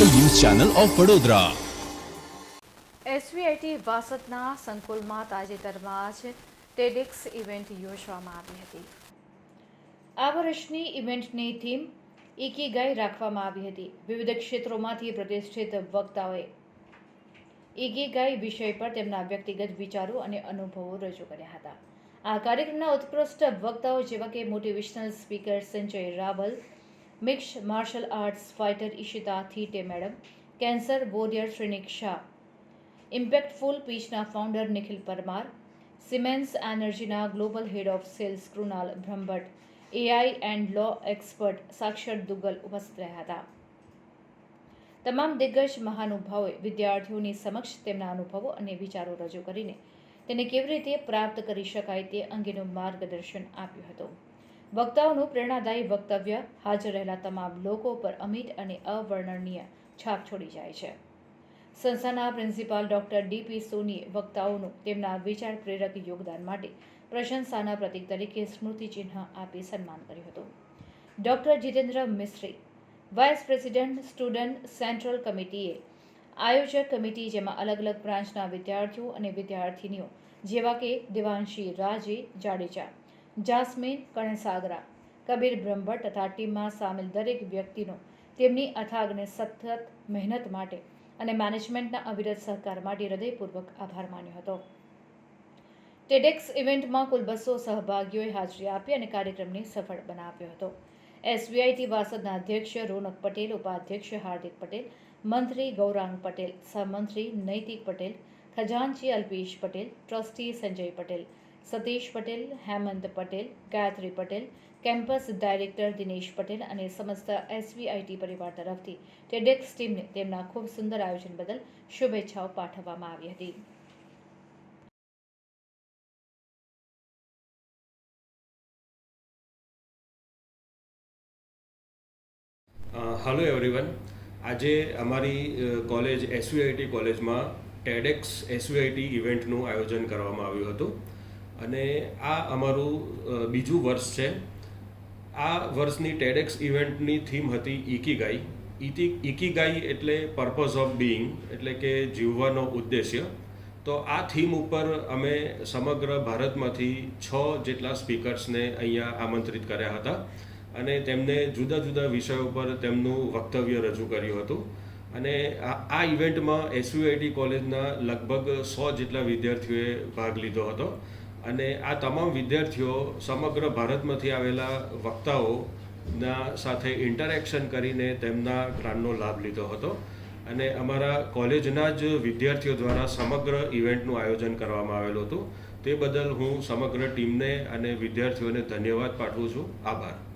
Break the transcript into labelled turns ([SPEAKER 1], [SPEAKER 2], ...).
[SPEAKER 1] Channel of Vadodara.
[SPEAKER 2] SVIT વાસદના સંકુલમાં તાજેતરમાં જ ટેડિક્સ ઇવેન્ટ યોજવામાં આવી હતી. આ વર્ષની ઇવેન્ટની થીમ ઇકીગાઈ રાખવામાં આવી હતી. વિવિધ ક્ષેત્રોમાંથી પ્રતિષ્ઠિત વક્તાઓએ ઇકીગાઈ વિષય પર તેમના વ્યક્તિગત વિચારો અને અનુભવો રજૂ કર્યા હતા. આ કાર્યક્રમના ઉત્કૃષ્ટ વક્તાઓ જેવા કે motivational speaker Sanjay Raval mix martial arts fighter Ishita Thite madam cancer warrior Shrinik Shah impactful પીચના founder Nikhil Parmar Siemens એનર્જીના global head of sales Krunal Brahmbhatt AI and law expert Sakshar Duggal ઉપસ્થિત રહ્યા હતા તમામ દિગ્ગજ મહાનુભાવોએ વિદ્યાર્થીઓની સમક્ષ તેમના અનુભવો અને વિચારો રજૂ કરીને તેને કેવી રીતે પ્રાપ્ત કરી શકાય તે અંગેનું માર્ગદર્શન આપ્યું હતું વક્તાઓનું પ્રેરણાદાયી વક્તવ્ય હાજર રહેલા તમામ લોકો પર અમિત અને અવર્ણનીય છાપ છોડી જાય છે. સંસ્થાના પ્રિન્સિપાલ ડોક્ટર ડીપી સોનીએ વક્તાઓનું તેમના વિચાર પ્રેરક યોગદાન માટે પ્રશંસાના પ્રતીક તરીકે સ્મૃતિચિહ્ન આપી સન્માન કર્યું હતું. Doctor Jitendra Mishri vice president student central કમિટીએ આયોજક કમિટી જેમાં અલગ અલગ બ્રાન્ચના વિદ્યાર્થીઓ અને વિદ્યાર્થિનીઓ જેવા કે દેવાંશી રાજે જાડેજા જાસ્મીન કણસાગરા કબીર બ્રહ્મભટ્ટ તથા ટીમમાં સામેલ દરેક વ્યક્તિનો તેમની અથાગ સતત મહેનત માટે અને મેનેજમેન્ટના અવિરત સહકાર માટે હૃદયપૂર્વક આભાર માન્યો હતો. ટેડેક્સ ઇવેન્ટમાં કુલ બસો સહભાગીઓએ હાજરી આપી અને કાર્યક્રમને સફળ બનાવ્યો હતો. એસબીઆઈટી વાસદના અધ્યક્ષ રોનક પટેલ, ઉપાધ્યક્ષ હાર્દિક પટેલ, મંત્રી ગૌરાંગ પટેલ સહમંત્રી Naitik Patel, ખજાનચી Alpesh Patel, trustee Sanjay Patel Satish Patel, Hemant Patel, Gayatri Patel, campus director Dinesh Patel અને સમસ્ત એસવીઆઈટી પરિવાર તરફથી ટેડેક્સ ટીમને તેમના ખૂબ સુંદર આયોજન બદલ શુભેચ્છાઓ પાઠવવામાં આવી હતી.
[SPEAKER 3] હલો એવરીવન આજે અમારી કોલેજ એસવીઆઈટી કોલેજમાં ટેડેક્સ એસવીઆઈટી ઇવેન્ટનું આયોજન કરવામાં આવ્યું હતું. અને આ અમારું બીજું વર્ષ છે. આ વર્ષની ટેડેક્સ ઇવેન્ટની થીમ હતી ઇકીગાઈ ઇકી ઇકીગાઈ એટલે પર્પઝ ઓફ બિઈંગ એટલે કે જીવવાનો ઉદ્દેશ્ય. તો આ થીમ ઉપર અમે સમગ્ર ભારતમાંથી છ જેટલા સ્પીકર્સને અહીંયા આમંત્રિત કર્યા હતા. અને તેમને જુદા જુદા વિષયો પર તેમનું વક્તવ્ય રજૂ કર્યું હતું. અને આ ઇવેન્ટમાં એસયુઆઈટી કોલેજના લગભગ સો જેટલા વિદ્યાર્થીઓએ ભાગ લીધો હતો. અને આ તમામ વિદ્યાર્થીઓ સમગ્ર ભારતમાંથી આવેલા વક્તાઓના સાથે ઇન્ટરેક્શન કરીને તેમના જ્ઞાનનો લાભ લીધો હતો. અને અમારા કોલેજના જ વિદ્યાર્થીઓ દ્વારા સમગ્ર ઇવેન્ટનું આયોજન કરવામાં આવેલું હતું. તે બદલ હું સમગ્ર ટીમને અને વિદ્યાર્થીઓને ધન્યવાદ પાઠવું છું. આભાર.